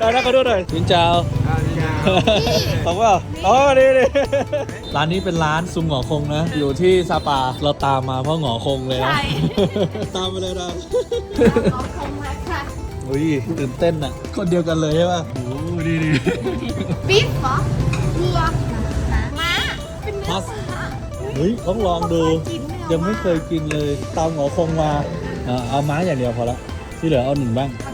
เอาหน้าก็ดูหน่อยชินเจ้าเขาว่าอ๋อนี่นี่ร้านนี้เป็นร้านซุมหงอคงนะ อยู่ที่ซาปาเราตามมาเพราะหงอคงเลยนะใช่ตามมาเลยนะน้องคงมาค่ะอุ้ยตื่นเต้นอะ คนเดียวกันเลยใช่ป่ะโอ้ดีดีบีฟเหรอวัวม้าเป็นเนื้อพัสม้าเฮ้ยต้องลองดูกินเนื้อยังไม่เคยกินเลยตามหงอคงมาอ่าเอาม้าอย่างเดียวพอละ ที่เหลือเอาหนึ่งบ้างมากิ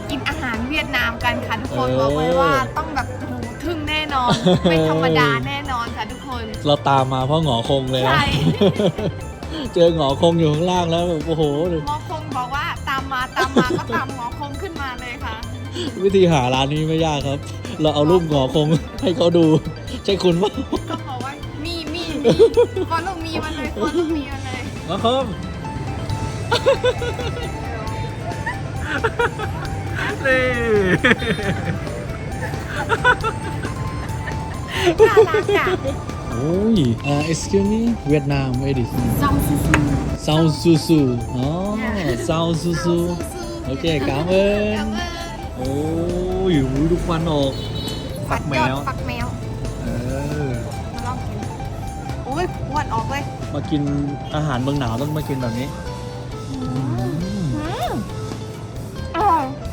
นอาหารเวียดนามกันค่ะทุกคนเออบอกไว้ว่าต้องแบบโอ้โหทึ่งแน่นอนไม่ธรรมดาแน่นอนค่ะทุกคน เราตามมาเพราะหงอคงเลยนะ ใช่ เจอหงอคงอยู่ข้างล่างแล้วแบบโอ้โห หมอคงบอกว่าตามมาตามมาก็ตามหมอคงขึ้นมาเลยค่ะ วิธีหาร้านนี้ไม่ยากครับ เราเอารูปหงอคง ให้เขาดู ใช่คุณปะก็บอกว่ามีมีมีฟอลโลมีมันเลยฟอลโลมีมันเลยหงอคง นี่ น่ารักอะโอ้ยอ่า excuse me เวียดนาม where is ซองซูซูซาวซูซูอ๋อซาวซูซูโอเคกามเอินโอ้ยหูทุกวันออกฝักแมว ฝักแมวเออ มาลองกินโอ้ยอ้วนออกเลยมากินอาหารเมืองหนาวต้องมากินแบบนี้ อืมอร่อย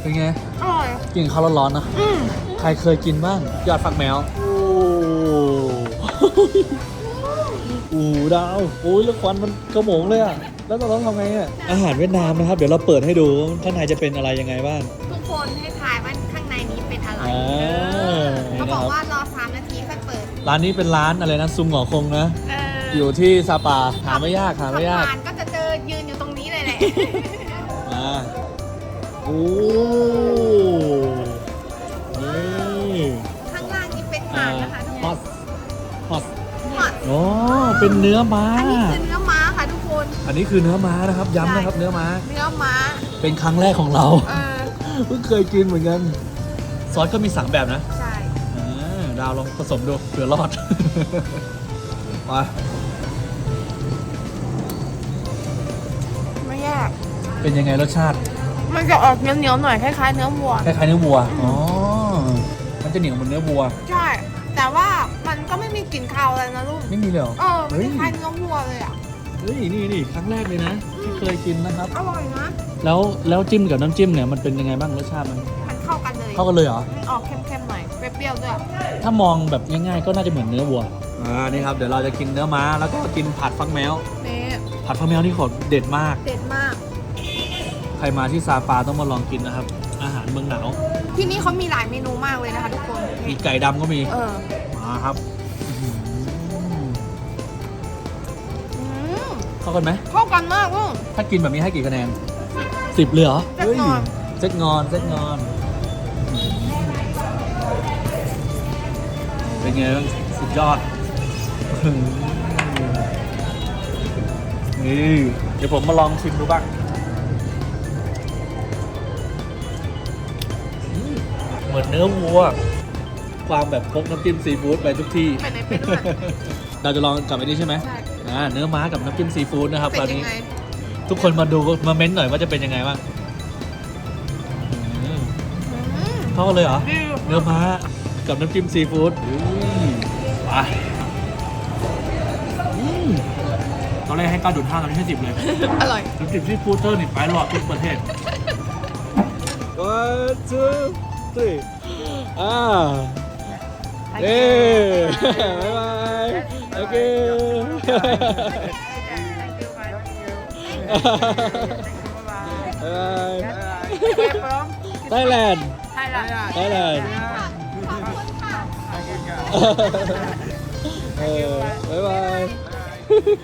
เป็นไง อร่อย กินข้าวร้อนๆนะ อืมใครเคยกินบ้าง ยอดฟักแมว โอ้โอ้ดาวโอ้ยแล้วควันมันกระโหมงเลยอะ แล้วเราต้องทำไงอะ อาหารเวียดนามนะครับ เดี๋ยวเราเปิดให้ดูว่าข้างในจะเป็นอะไรยังไงบ้าง ทุกคนให้ทายว่าข้างในนี้เป็นอะไรอ่าเขาบอกว่ารอสามนาทีค่อยเปิด ร้านนี้เป็นร้านอะไรนะ ซุมหงอคงนะเอออยู่ที่ซาปา หาไม่ยาก หาไม่ยากผ่านก็จะเจอยืนอยู่ตรงนี้เลยแหละ มา โอ้นี่ข้างล่างนี้เป็นหางนะคะทุกฮคอนตฮอตหมดอ๋อเป็นเนื้อม้า อันนี้คือเนื้อม้าค่ะทุกคน อันนี้คือเนื้อม้านะครับย้ำนะครับ เนื้อม้าเนื้อม้า เป็นครั้งแรกของเราเออ เพิ่งเคยกินเหมือนกันซอสก็มีสามแบบนะใช่ อ่าดาวลองผสมดูเผื่อรอดมาไม่ยากเป็นยังไงรสชาติ มันจะออกเหนียวๆหน่อยคล้ายๆเนื้อวัว คล้ายๆเนื้อวัว อ๋อ มันจะเหนียวเหมือนเนื้อวัว ใช่ แต่ว่ามันก็ไม่มีกลิ่นคาวอะไรนะลูก ไม่มีเลยเหรอเออมันเฮ้ยคล้ายๆเนื้อวัวเลยอะ เฮ้ย นี่นี่ครั้งแรกเลยนะ ที่เคยกินนะครับ อร่อยนะ แล้วแล้วจิ้มกับน้ำจิ้มเนี่ยมันเป็นยังไงบ้างรสชาติมัน มันเข้ากันเลย เข้ากันเลยเหรอมันออกเค็มๆหน่อยเปรี้ยวๆด้วย ถ้ามองแบบง่ายๆก็น่าจะเหมือนเนื้อวัว อ่า นี่ครับ เดี๋ยวเราจะกินเนื้อม้าแล้วก็กินผัดฟักแมวนี่ผัดฟักแมวนี่ขอเด็ดมาก เด็ดมาก ใครมาที่ซาปาต้องมาลองกินนะครับ อาหารเมืองหนาว ที่นี่เขามีหลายเมนูมากเลยนะคะทุกคนมีไก่ดำก็มี เออมาครับอื้อหืออืมเข้ากันไหม เข้ากันมากลูก ถ้ากินแบบนี้ให้กี่คะแนนสิบเลยเหรอเซ็ตงอน เซ็ตงอนเซ็ตงอน เป็นไงบ้างสุดยอดอื้อหือนี่ เดี๋ยวผมมาลองชิมดูบ้าง มือนเนื้อวัว ความแบบพกน้ำจิ้มซีฟู้ดไปทุกที่ ไปไหนไปด้วย เราจะลองกับอันนี้ใช่ไหมใช่ อ่าเนื้อม้ากับน้ำจิ้มซีฟู้ดนะครับเป็นตอนยันี้ งไงทุกคนมาดูมาเม้นต์หน่อยว่าจะเป็นยังไงบ้างอืมอืมเข้ากันเลยเหรอ ดีเนื้อม้ากับน้ำจิ้มซีฟู้ดอุ้ยไปอืมตอนแรกให้9.5ตอนนี้ให้10เลย อร่อย น้ำจิ้มซีฟู้ดเธอนี่ไปหลอดทุกประเทศ one two three อ่าเย้บ๊ายบายโอเคบ๊ายบายไทยแลนด์ใช่ละไทยแลนด์ขอบคุณค่ะเออบ๊ายบาย